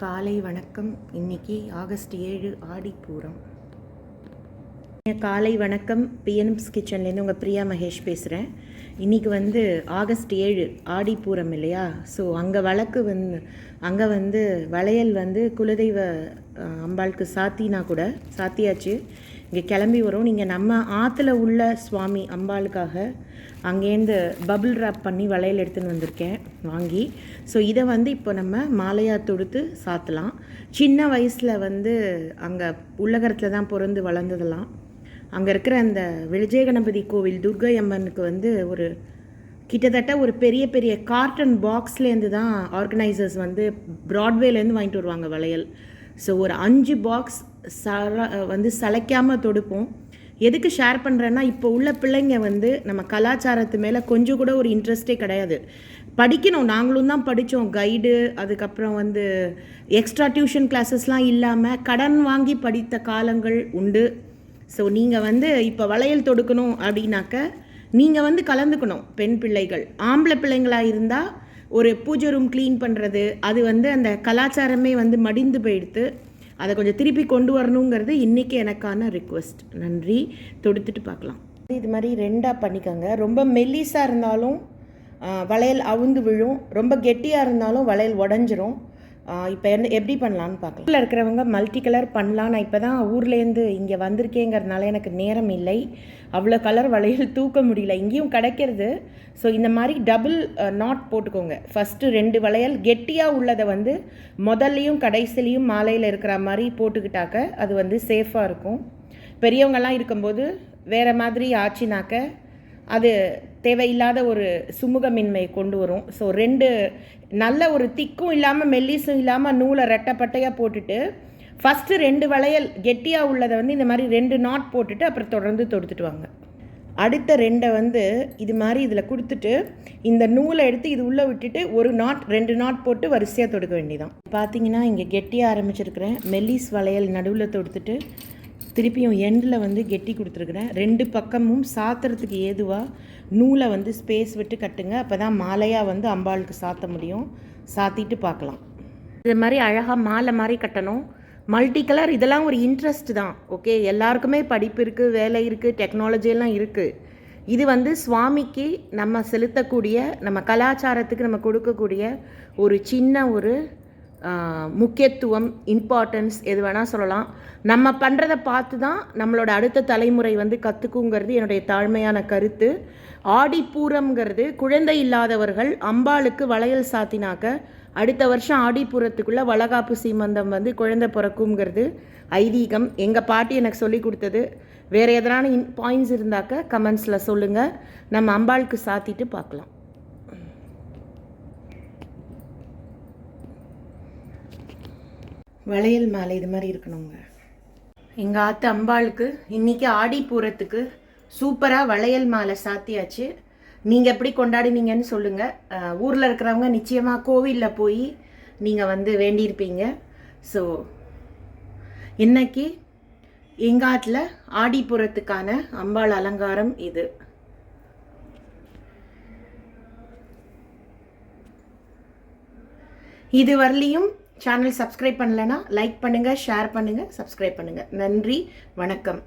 காலை வணக்கம். இன்னைக்கு ஆகஸ்ட் ஏழு ஆடிப்பூரம். காலை வணக்கம். பிஎன்எம்ஸ் கிச்சன்லேருந்து உங்கள் பிரியா மகேஷ் பேசுகிறேன் இன்றைக்கி வந்து ஆகஸ்ட் ஏழு ஆடிப்பூரம் இல்லையா? ஸோ அங்கே வழக்கு வந்து அங்கே வந்து வளையல் வந்து குலதெய்வ அம்பாளுக்கு சாத்தினா கூட சாத்தியாச்சு. இங்கே கிளம்பி வரும். நீங்கள் நம்ம ஆற்றுல உள்ள சுவாமி அம்பாளுக்காக அங்கேருந்து பபிள் ரேப் பண்ணி வளையல் எடுத்துன்னு வந்திருக்கேன். வாங்கி. ஸோ இதை வந்து இப்போ நம்ம மாலையாக தொடுத்து சாத்தலாம். சின்ன வயசில் வந்து அங்கே உள்ளகரத்தில் தான் பிறந்து வளர்ந்ததெல்லாம். அங்கே இருக்கிற அந்த விஜய கணபதி கோவில் துர்கை அம்மனுக்கு வந்து ஒரு கிட்டத்தட்ட ஒரு பெரிய பெரிய கார்டன் பாக்ஸ்லேருந்து தான் ஆர்கனைசர்ஸ் வந்து ப்ராட்வேலேருந்து வாங்கிட்டு வருவாங்க வளையல். ஸோ ஒரு அஞ்சு பாக்ஸ் சர வந்து சளைக்காமல் தொடுப்போம். எதுக்கு ஷேர் பண்ணுறேன்னா இப்போ உள்ள பிள்ளைங்க வந்து நம்ம கலாச்சாரத்து மேலே கொஞ்சம் கூட ஒரு இன்ட்ரெஸ்டே கிடையாது. படிக்கணும் நாங்களும் தான் படித்தோம் கைடு அதுக்கப்புறம் வந்து எக்ஸ்ட்ரா டியூஷன் கிளாஸஸ்லாம் இல்லாமல் கடன் வாங்கி படித்த காலங்கள் உண்டு. ஸோ நீங்கள் வந்து இப்போ வளையல் தொடுக்கணும் அப்படின்னாக்க நீங்கள் வந்து கலந்துக்கணும் பெண் பிள்ளைகள். ஆம்பளை பிள்ளைங்களா இருந்தால் ஒரு பூஜை ரூம் க்ளீன் பண்ணுறது அது வந்து அந்த கலாச்சாரமே வந்து மடிந்து போயிடுத்து. அதை கொஞ்சம் திருப்பி கொண்டு வரணுங்கிறது இன்றைக்கி எனக்கான ரிக்வெஸ்ட் நன்றி. தொடுத்துட்டு பார்க்கலாம். இது மாதிரி ரெண்டாக பண்ணிக்கோங்க. ரொம்ப மெல்லிஸாக இருந்தாலும் வளையல் அவுந்து விழும். ரொம்ப கெட்டியாக இருந்தாலும் வளையல் உடஞ்சிரும். இப்போ என்ன எப்படி பண்ணலான்னு பார்க்கலாம். ஊரில் இருக்கிறவங்க மல்டி கலர் பண்ணலாம். நான் இப்போ தான் ஊர்லேருந்து இங்கே வந்திருக்கேங்கிறதுனால எனக்கு நேரம் இல்லை. அவ்வளோ கலர் வளையல் தூக்க முடியல. இங்கேயும் கிடைக்கிறது. ஸோ இந்த மாதிரி டபுள் நாட் போட்டுக்கோங்க. ஃபஸ்ட்டு ரெண்டு வளையல் கெட்டியாக உள்ளதை வந்து முதல்லையும் கடைசிலையும் மாலையில் இருக்கிற மாதிரி போட்டுக்கிட்டாக்க அது வந்து சேஃபாக இருக்கும். பெரியவங்கெல்லாம் இருக்கும்போது வேறு மாதிரி ஆச்சுனாக்க அது தேவையில்லாத ஒரு சுமூகமின்மை கொண்டு வரும். ஸோ ரெண்டு நல்ல ஒரு திக்கும் இல்லாமல் மெல்லிஸும் இல்லாமல் நூலை ரெட்டப்பட்டையாக போட்டுட்டு ஃபஸ்ட்டு ரெண்டு வளையல் கெட்டியாக உள்ளதை வந்து இந்த மாதிரி ரெண்டு நாட் போட்டுட்டு அப்புறம் தொடர்ந்து தொடுத்துட்டு வாங்க. அடுத்த ரெண்டை வந்து இது மாதிரி இதில் கொடுத்துட்டு இந்த நூலை எடுத்து இது உள்ளே விட்டுட்டு ஒரு நாட் ரெண்டு நாட் போட்டு வரிசையாக தொடுக்க வேண்டியதான் பார்த்தீங்கன்னா இங்கே கெட்டியாக ஆரம்பிச்சிருக்கிறேன். மெல்லிஸ் வளையல் நடுவில் தொடுத்துட்டு திருப்பியும் எண்டில் வந்து கெட்டி கொடுத்துருக்குறேன். ரெண்டு பக்கமும் சாத்துறதுக்கு ஏதுவாக நூலை வந்து ஸ்பேஸ் விட்டு கட்டுங்க. அப்போ தான் மாலையாக வந்து அம்பாளுக்கு சாத்த முடியும். சாத்திட்டு பார்க்கலாம். இது மாதிரி அழகாக மாலை மாதிரி கட்டணும். மல்டி கலர் இதெல்லாம் ஒரு இன்ட்ரெஸ்ட் தான். ஓகே எல்லாருக்குமே படிப்பு இருக்குது வேலை இருக்குது டெக்னாலஜியெல்லாம் இருக்குது இது வந்து சுவாமிக்கு நம்ம செலுத்தக்கூடிய நம்ம கலாச்சாரத்துக்கு நம்ம கொடுக்கக்கூடிய ஒரு சின்ன ஒரு முக்கியத்துவம் இம்பார்ட்டன்ஸ் எது வேணால் சொல்லலாம். நம்ம பண்ணுறதை பார்த்து தான் நம்மளோட அடுத்த தலைமுறை வந்து கற்றுக்குங்கிறது என்னுடைய தாழ்மையான கருத்து. ஆடிப்பூரம்ங்கிறது குழந்தை இல்லாதவர்கள் அம்பாளுக்கு வளையல் சாத்தினாக்க அடுத்த வருஷம் ஆடிப்பூரத்துக்குள்ளே வளகாப்பு சீமந்தம் வந்து குழந்தை பிறக்குங்கிறது ஐதீகம். எங்கள் பாட்டி எனக்கு சொல்லி கொடுத்தது. வேறு எதனான இன் பாயிண்ட்ஸ் இருந்தாக்க கமெண்ட்ஸில் சொல்லுங்கள் நம்ம அம்பாளுக்கு சாத்திட்டு பார்க்கலாம். வளையல் மாலை இது மாதிரி இருக்கணுங்க. எங்கள் ஆத்து அம்பாளுக்கு இன்னைக்கு ஆடிப்பூரத்துக்கு சூப்பராக வளையல் மாலை சாத்தியாச்சு. நீங்கள் எப்படி கொண்டாடினீங்கன்னு சொல்லுங்கள் ஊரில் இருக்கிறவங்க நிச்சயமாக கோவிலில் போய் நீங்கள் வந்து வேண்டியிருப்பீங்க. ஸோ இன்னைக்கு எங்கள் ஆத்தில் ஆடிப்புறத்துக்கான அம்பாள் அலங்காரம் இது. இது வரலையும் சேனல் சப்ஸ்கிரைப் பண்ணலைன்னா லைக் பண்ணுங்கள் ஷேர் பண்ணுங்கள் சப்ஸ்கிரைப் பண்ணுங்கள் நன்றி வணக்கம்.